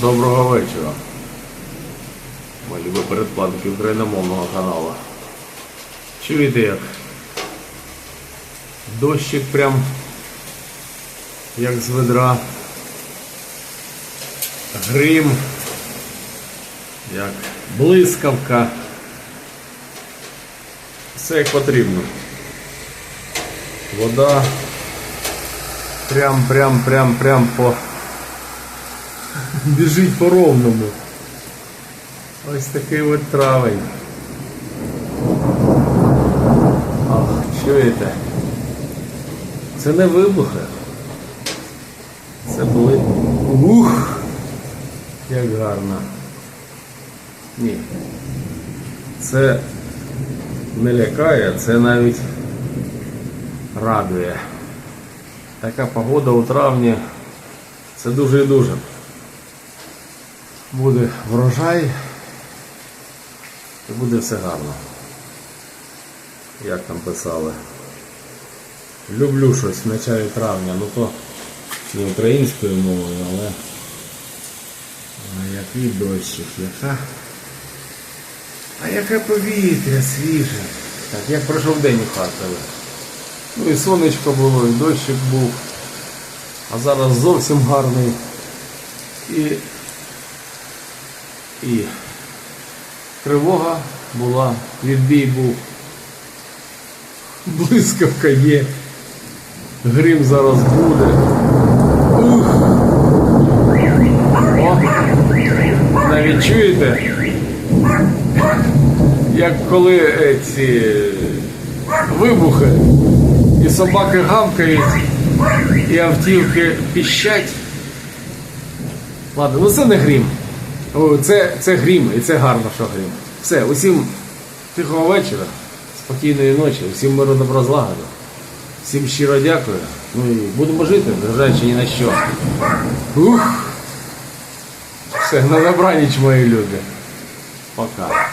Доброго вечора. Мої любі передплатники україномовного каналу. Чуєте як? Дощик прям як з ведра. Грим, як блискавка. Все як потрібно. Вода прям, прям, прям, прям по біжить по ровному. Ось такий от травень. Ах, чуєте? Це не вибухи. Це були. Ух! Як гарно. Ні. Це не лякає, це навіть радує. Така погода у травні. Це дуже і дуже буде врожай і буде все гарно. Як там писали. Люблю щось в началі травня, ну то не українською мовою, але а який дощик, яка. А яке повітря свіже. Так, як пройшов день у Харкові. Ну і сонечко було, і дощик був. А зараз зовсім гарний. І і тривога була, відбій був, блискавка є, грим зараз буде. Ух. О, навіть чуєте, як коли е, ці вибухи і собаки гавкають, і автівки піщать. Ладно, ну це не грім. Це, це грім, і це гарно, що грім. Все, усім тихого вечора, спокійної ночі, усім миру злагоди. Всім щиро дякую. Ну і будемо жити, незважаючи ні на що. Ух! Все, на добраніч, мої люди. Пока.